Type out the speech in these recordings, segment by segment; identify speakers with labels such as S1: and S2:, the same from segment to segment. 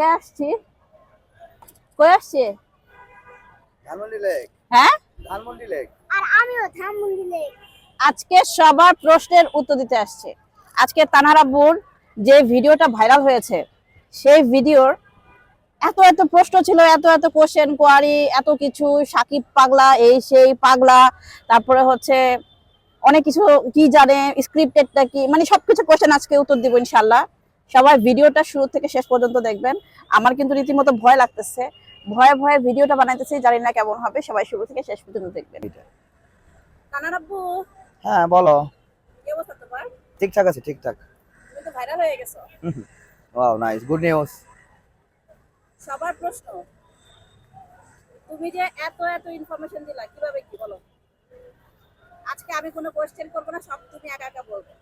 S1: কে আসছি? কই আসছে?
S2: ধানমন্ডি লেক।
S1: হ্যাঁ?
S2: ধানমন্ডি লেক।
S3: আর আমিও ধানমন্ডি লেক।
S1: আজকে সবার প্রশ্নের উত্তর দিতে আসছে। আজকে তানারাব্বুর যে ভিডিওটা ভাইরাল হয়েছে সেই ভিডিওর এত এত প্রশ্ন ছিল এত এত কোশ্চেন কোয়ারি এত কিছু সাকিব পাগলা এই সেই পাগলা তারপরে হচ্ছে অনেক কিছু কি জানে স্ক্রিপ্টেডটা কি মানে সবকিছু কোশ্চেন আজকে উত্তর দিব ইনশাল্লাহ সবাই ভিডিওটা শুরু থেকে শেষ পর্যন্ত দেখবেন। আমার কিন্তু রীতিমতো ভয় লাগতেছে। ভয়ে ভয়ে ভিডিওটা বানাইতেছি জানি না কেমন হবে সবাই শুরু থেকে শেষ পর্যন্ত দেখবেন।
S2: হ্যাঁ বলো।
S1: কি অবস্থা তোমার?
S2: ঠিকঠাক আছে ঠিকঠাক।
S1: তুমি তো ভাইরাল হয়ে গেছো।
S2: ওয়াও নাইস গুড নিউজ
S1: সবার প্রশ্ন তুমি যে এত এত ইনফরমেশন দিলা কীভাবে কি বলো? আজকে আমি কোনো কোশ্চেন করব না সব তুমি একা একা বলবে।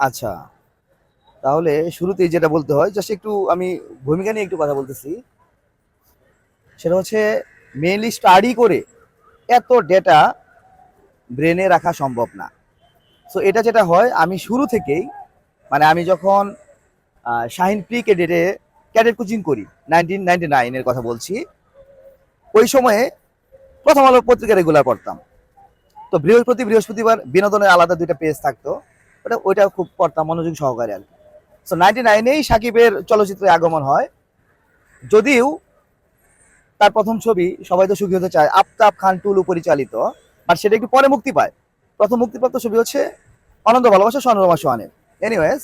S2: আচ্ছা। তাহলে শুরুতেই যেটা বলতে হয় জাস্ট একটু আমি ভূমিকা নিয়ে একটু কথা বলতেছি। সেটা হচ্ছে মেইনলি স্টাডি করে এত ডেটা ব্রেনে রাখা সম্ভব না। সো এটা যেটা হয়, আমি শুরু থেকেই মানে আমি যখন শাহিন প্রি ক্যাডেটে ক্যাডেট কোচিং করি নাইনটিন নাইনটি নাইনের কথা বলছি, ওই সময়ে প্রথম আলো পত্রিকা রেগুলার পড়তাম। তো বৃহস্পতি, বৃহস্পতিবার বিনোদনের আলাদা দুইটা পেজ থাকতো, ওটা, ওইটা খুব পড়তাম, মনোযোগ সহকারে আর কি। সো নাইনটি নাইনেই সাকিবের চলচ্চিত্রে আগমন হয়। যদিও তার প্রথম ছবি, সবাই তো সুখী হতে চায়, আফতাব খান টুলু পরিচালিত আর সেটা একটু পরে মুক্তি পায়। প্রথম মুক্তিপ্রাপ্ত ছবি হচ্ছে অনন্ত ভালোবাসা, স্বর্ণরমা সোহানের। এনিওয়েজ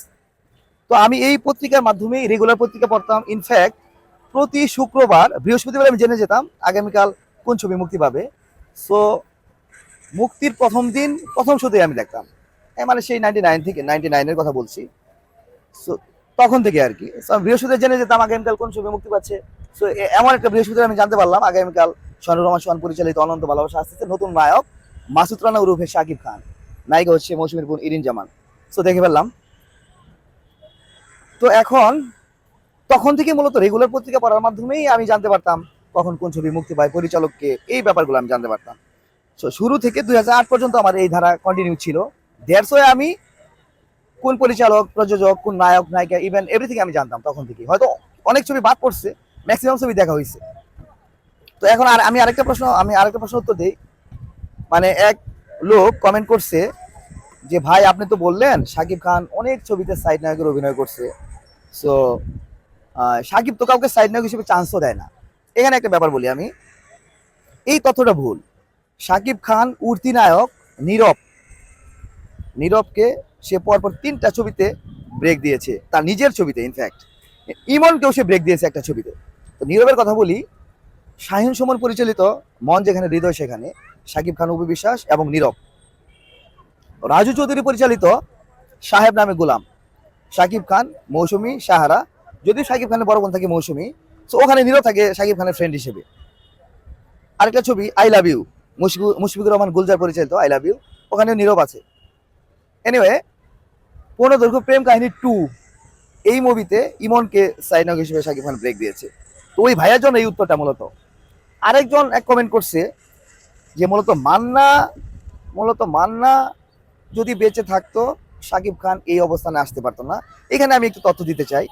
S2: তো আমি এই পত্রিকার মাধ্যমেই রেগুলার পত্রিকা পড়তাম। ইনফ্যাক্ট প্রতি শুক্রবার, বৃহস্পতিবার আমি জেনে যেতাম আগামীকাল কোন ছবি মুক্তি পাবে। সো মুক্তির প্রথম দিন, প্রথম শোতেই আমি দেখতাম। মানে সেই নাইনটি নাইন থেকে নাইনটি নাইনের কথা বলছি। সো তখন থেকে আর কি। So, বৃহস্পতিবার জেনে যেতাম আগামীকাল কোন ছবি মুক্তি পাচ্ছে। সো এমন একটা বৃহস্পতি আমি জানতে পারলাম। আগামীকাল সনুরমা সোহান পরিচালিত অনন্ত ভালোবাসা আসতেছে। নতুন নায়ক মাসুদ রানা উরুফে শাকিব খান। নায়িকা হচ্ছে মৌসুমীর বোন ইরিন জামান। সো দেখে ফেললাম। তো এখন তখন থেকে মূলত রেগুলার পত্রিকা পড়ার মাধ্যমেই আমি জানতে পারতাম কখন কোন ছবি মুক্তি পায় পরিচালককে। এই ব্যাপারগুলো আমি জানতে পারতাম। সো শুরু থেকে দুই হাজার আট পর্যন্ত আমার এই ধারা কন্টিনিউ ছিল। দেড়শো আমি কোন পরিচালক, প্রযোজক, কোন নায়ক, নায়িকা ইভেন এভরিথিং আমি জানতাম তখন থেকে হয়তো অনেক ছবি বাদ পড়ছে ম্যাক্সিমাম ছবি দেখা হয়েছে। তো এখন আর আমি আরেকটা প্রশ্ন, আমি আরেকটা প্রশ্ন উত্তর দিই। মানে এক লোক কমেন্ট করছে যে, ভাই, আপনি তো বললেন সাকিব খান অনেক ছবিতে সাইড নায়কের অভিনয় করছে। সো সাকিব তো কাউকে সাইড নায়ক হিসেবে চান্সও দেয় না। এখানে একটা ব্যাপার বলি আমি। এই তথ্যটা ভুল। সাকিব খান উর্তি নায়ক, নীরব। নীরবকে সে পরপর তিনটা ছবিতে ব্রেক দিয়েছে, তার নিজের ছবিতে ইনফ্যাক্ট ইমনকেও সে ব্রেক দিয়েছে একটা ছবিতে। তো নীরবের কথা বলি, শাহিন সুমন পরিচালিত, মন যেখানে, হৃদয় সেখানে, সাকিব খান উপি বিশ্বাস এবং নীরব। রাজু চৌধুরী পরিচালিত, সাহেব নামে গোলাম। সাকিব খান, মৌসুমী, সাহারা। যদিও সাকিব খানের বড় বোন থাকে মৌসুমী, তো ওখানে নীরব থাকে সাকিব খানের ফ্রেন্ড হিসেবে। আরেকটা ছবি I love you Mushfiqur Rahman Gulzar পরিচালিত আই লাভ ইউ ওখানেও নীরব আছে। এনিওয়ে পূর্ণদৈর্ঘ্য প্রেম কাহিনী টু এই মুভিতে ইমনকে সাইনক হিসেবে শাকিব খান ব্রেক দিয়েছে। তো ওই ভাইয়ার জন্য এই উত্তরটা মূলত। আরেকজন এক কমেন্ট করছে যে মূলত মান্না মূলত মান্না যদি বেঁচে থাকতো শাকিব খান এই অবস্থানে আসতে পারতো না। এখানে আমি একটু তথ্য দিতে চাই।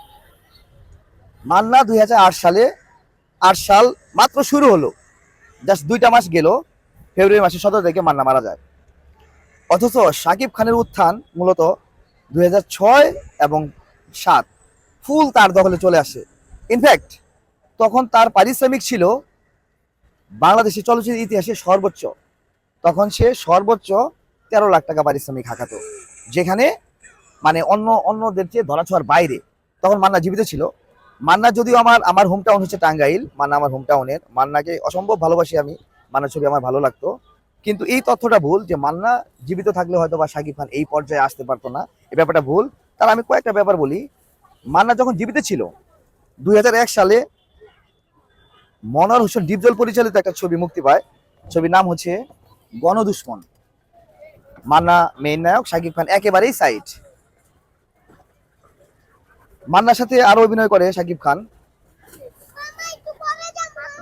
S2: মান্না দুই হাজার আট সালে, আট সাল মাত্র শুরু হলো। জাস্ট দুইটা মাস গেল, ফেব্রুয়ারি মাসের সতেরো তারিখে মান্না মারা যায়। অথচ সাকিব খানের উত্থান মূলত দু হাজার ছয় এবং সাত। ফুল তার দখলে চলে আসে। ইনফ্যাক্ট, তখন তার পারিশ্রমিক ছিল বাংলাদেশের চলচ্চিত্র ইতিহাসে সর্বোচ্চ। তখন সে সর্বোচ্চ তেরো লাখ টাকা পারিশ্রমিক হাঁকাতো, যেখানে মানে অন্য অন্যদের চেয়ে ধরা ছোঁয়ার বাইরে। তখন মান্না জীবিত ছিল। মান্না যদিও আমার আমার হোম টাউন হচ্ছে টাঙ্গাইল, মান্না আমার হোম টাউনের মান্নাকে অসম্ভব ভালোবাসি আমি। মান্নার ছবি আমার ভালো লাগতো। কিন্তু এই তথ্যটা ভুল যে মান্না জীবিত থাকলে হয়তো বা শাকিব খান এই পর্যায়ে আসতে পারতো না। এই ব্যাপারটা ভুল। তার আমি কয়েকটা ব্যাপার বলি। মান্না যখন জীবিত ছিল, দুই হাজার এক সালে মনোয়ার হোসেন ডিপজল পরিচালিত একটা ছবি মুক্তি পায়। ছবির নাম হচ্ছে গণদুশ্মন। মান্না মেইন নায়ক শাকিব খান একেবারেই সাইড মান্নার সাথে আরও অভিনয় করে শাকিব খান।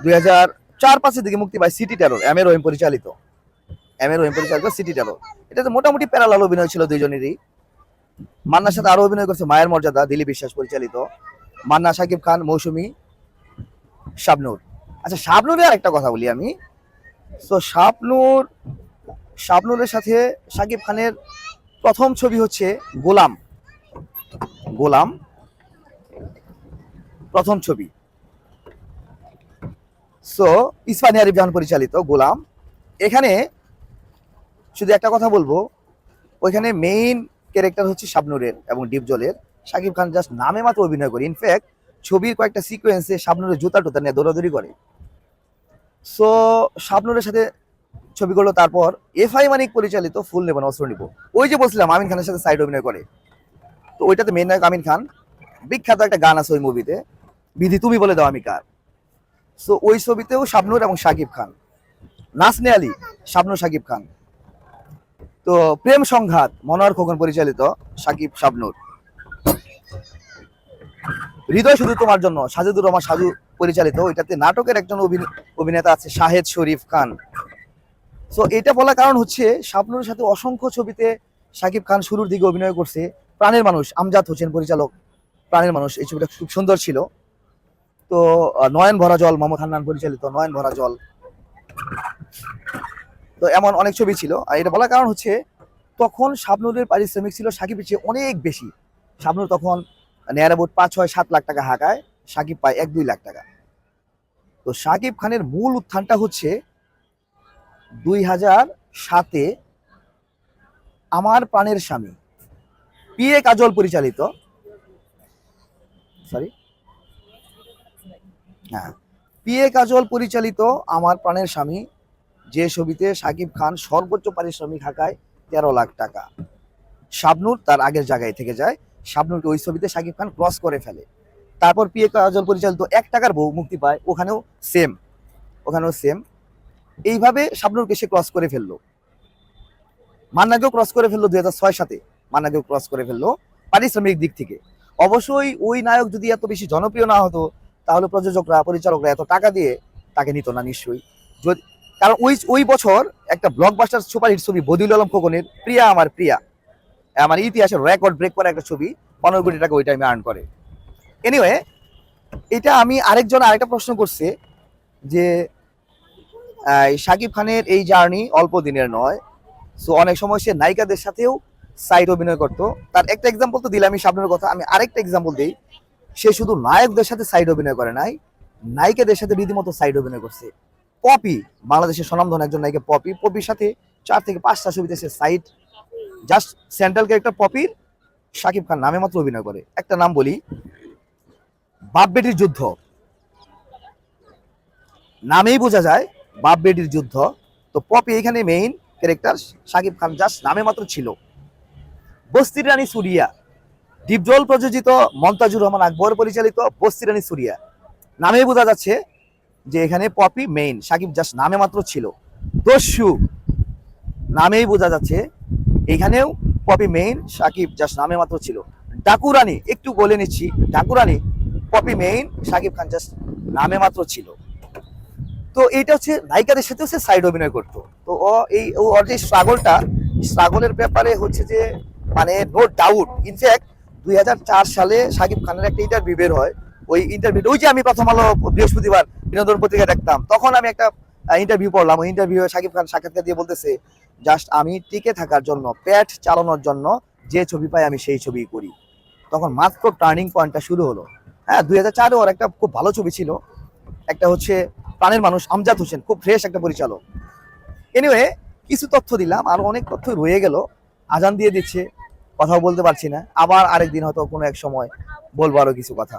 S2: দুই হাজার চার পাঁচের দিকে মুক্তি পায় city terror M A Rahim পরিচালিত। এম এ রহিম পরিচালিত সিটি টেরর এটাতে মোটামুটি প্যারালাল অভিনয় ছিল দুইজনেরই। মান্নার সাথে আরও অভিনয় করছে মায়ের মর্যাদা, দিলীপ বিশ্বাস পরিচালিত। মান্না, সাকিব খান, মৌসুমী, শাবনূর। আচ্ছা শাবনূরের একটা কথা বলি আমি। তো শাবনূর, শাবনূরের সাথে সাকিব খানের প্রথম ছবি হচ্ছে গোলাম। গোলাম, প্রথম ছবি। সো ইসফানি আরিফ জাহান পরিচালিত গোলাম। এখানে শুধু একটা কথা বলব, ওইখানে মেইন ক্যারেক্টার হচ্ছে শাবনুরের এবং ডিপজলের। শাকিব খান জাস্ট নামে মাত্র অভিনয় করে। ইনফ্যাক্ট ছবির কয়েকটা সিকোয়েন্সে শাবনুরের জুতা টুতা নিয়ে দৌড়াদৌড়ি করে। সো শাবনুরের সাথে ছবি করল, তারপর এফ আই মানিক পরিচালিত ফুল নেব অস্ত্র নিব। ওই যে বলছিলাম, আমিন খানের সাথে সাইড অভিনয় করে। তো ওইটাতে মেন নায়ক আমিন খান। বিখ্যাত একটা গান আছে ওই মুভিতে বিধি, তুমি বলে দাও আমি কার। সো ওই ছবিতেও শাবনুর এবং শাকিব খান। নাসনে আলী, শাবনুর শাকিব খান। তো প্রেম সংঘাত, মনোয়ার খোকন পরিচালিত সাকিব শাবনুর। হৃদয় শুধু তোমার জন্য, সাজেদুর রহমান সাজু পরিচালিত, ওইটাতে নাটকের একজন অভিনে- অভিনেতা আছে শাহেদ শরীফ খান। সো এটা বলার কারণ হচ্ছে শাবনুরের সাথে অসংখ্য ছবিতে সাকিব খান শুরুর দিকে অভিনয় করছে প্রাণের মানুষ, আমজাদ হোসেন পরিচালক প্রাণের মানুষ, এই ছবিটা খুব সুন্দর ছিল। তো নয়ন ভরা জল মোহাম্মদ হান্নান পরিচালিত নয়ন ভরা জল। তো এমন অনেক ছবি ছিল। আর এটা বলার কারণ হচ্ছে, তখন শাবনুরের পারিশ্রমিক ছিল সাকিবের চেয়ে অনেক বেশি। শাবনুর তখন নেয়ার অ্যাবাউট পাঁচ, ছয়, সাত লাখ টাকা হাঁকায়, সাকিব পায় এক, দুই লাখ টাকা। তো সাকিব খানের মূল উত্থানটা হচ্ছে দুই হাজার সাতে আমার প্রাণের স্বামী পিএ কাজল পরিচালিত। সরি হ্যাঁ। পিএ কাজল পরিচালিত আমার প্রাণের স্বামী যে ছবিতে সাকিব খান সর্বোচ্চ পারিশ্রমিক হাঁকায় তেরো লাখ টাকা। শাবনুর তার আগের জায়গায় থেকে যায়। শাবনুরকে ওই ছবিতে সাকিব খান ক্রস করে ফেলে। তারপর পিএ কাজল পরিচালিত এক টাকার বউ মুক্তি পায়, ওখানেও সেম ওখানেও সেম এইভাবে শাবনুরকে সে ক্রস করে ফেলল। মান্নাকেও ক্রস করে ফেলল দুই হাজার ছয় সাতে। মান্নাকেও ক্রস করে ফেলল পারিশ্রমিক দিক থেকে। অবশ্যই ওই নায়ক যদি এত বেশি জনপ্রিয় না হতো, তাহলে প্রযোজকরা, পরিচালকরা এত টাকা দিয়ে তাকে নিত না নিশ্চয়ই। যদি কারণ ওই ওই বছর একটা ব্লকবাস্টার সুপারহিট ছবি বদিউল আলম খোকনের প্রিয়া আমার প্রিয়া আমার ইতিহাসের রেকর্ড ব্রেক করা একটা ছবি পনেরো কোটি টাকা ওই টাইমে আর্ন করে। এনিওয়ে এটা আমি আরেকজন আরেকটা প্রশ্ন করছে যে শাকিব খানের এই জার্নি অল্প দিনের নয় সো অনেক সময় সে নায়িকাদের সাথেও সাইড অভিনয় করতো। তার একটা এক্সাম্পল তো দিলাম, আমি সামনের কথা, আমি আরেকটা এক্সাম্পল দিই। সে শুধু নায়কদের সাথে সাইড অভিনয় করে নাই, নায়িকাদের সাথে রীতিমতো সাইড অভিনয় করছে। পপি, বাংলাদেশের স্বনামধন একজন নায়িকা পপি। পপির সাথে চার থেকে পাঁচটা ছবিতে সে সাইড। জাস্ট সেন্ট্রাল ক্যারেক্টার পপির শাকিব খান নামে মাত্র অভিনয় করে। একটা নাম বলি বাপ বেটির যুদ্ধ। নামেই বোঝা যায় বাপ বেটির যুদ্ধ। তো পপি এখানে main character Shakib Khan just নামে মাত্র ছিল। বস্তির রানী সুরিয়া, ডিপজল প্রযোজিত মন্তাজুর রহমান আকবর পরিচালিত বস্তির রানী সুরিয়া। নামেই বোঝা যাচ্ছে যে এখানে পপি মেইন সাকিব জাস্ট নামে মাত্র ছিল। দস্যু, নামেই বোঝা যাচ্ছে, এখানেও পপি মেইন সাকিব জাস্ট নামে মাত্র ছিল। ডাকুরানি একটু বলে নিচ্ছি ডাকুরানি পপি মেইন সাকিব খান জাস্ট নামে মাত্র ছিল। তো এইটা হচ্ছে নায়িকাদের সাথেও সে সাইড অভিনয় করতো। তো ও এই ওর যে স্ট্রাগলটা স্ট্রাগলের ব্যাপারে হচ্ছে যে মানে নো ডাউট ইনফ্যাক্ট দুই সালে সাকিব খানের একটা ইন্টারভিউ বের হয়। ওই ইন্টারভিউ ওই যে আমি প্রথম আলো বৃহস্পতিবার বিনোদন পত্রিকা দেখতাম, তখন আমি একটা ইন্টারভিউ পড়লাম। ওই ইন্টারভিউ সাকিব খান সাক্ষাৎকার দিয়ে বলতেছে জাস্ট আমি টিকে থাকার জন্য, প্যাট চালানোর জন্য যে ছবি পাই আমি সেই ছবি করি। তখন মাত্র টার্নিং পয়েন্টটা শুরু হলো। হ্যাঁ দুই হাজার চারে ওর একটা খুব ভালো ছবি ছিল। একটা হচ্ছে প্রাণের মানুষ আমজাদ হোসেন, খুব ফ্রেশ একটা পরিচালক। এনিওয়ে কিছু তথ্য দিলাম, আর অনেক তথ্য রয়ে গেল। আজান দিয়ে দিচ্ছে, কথাও বলতে পারছি না। আবার আরেকদিন হয়তো কোনো এক সময় বলব আরও কিছু কথা।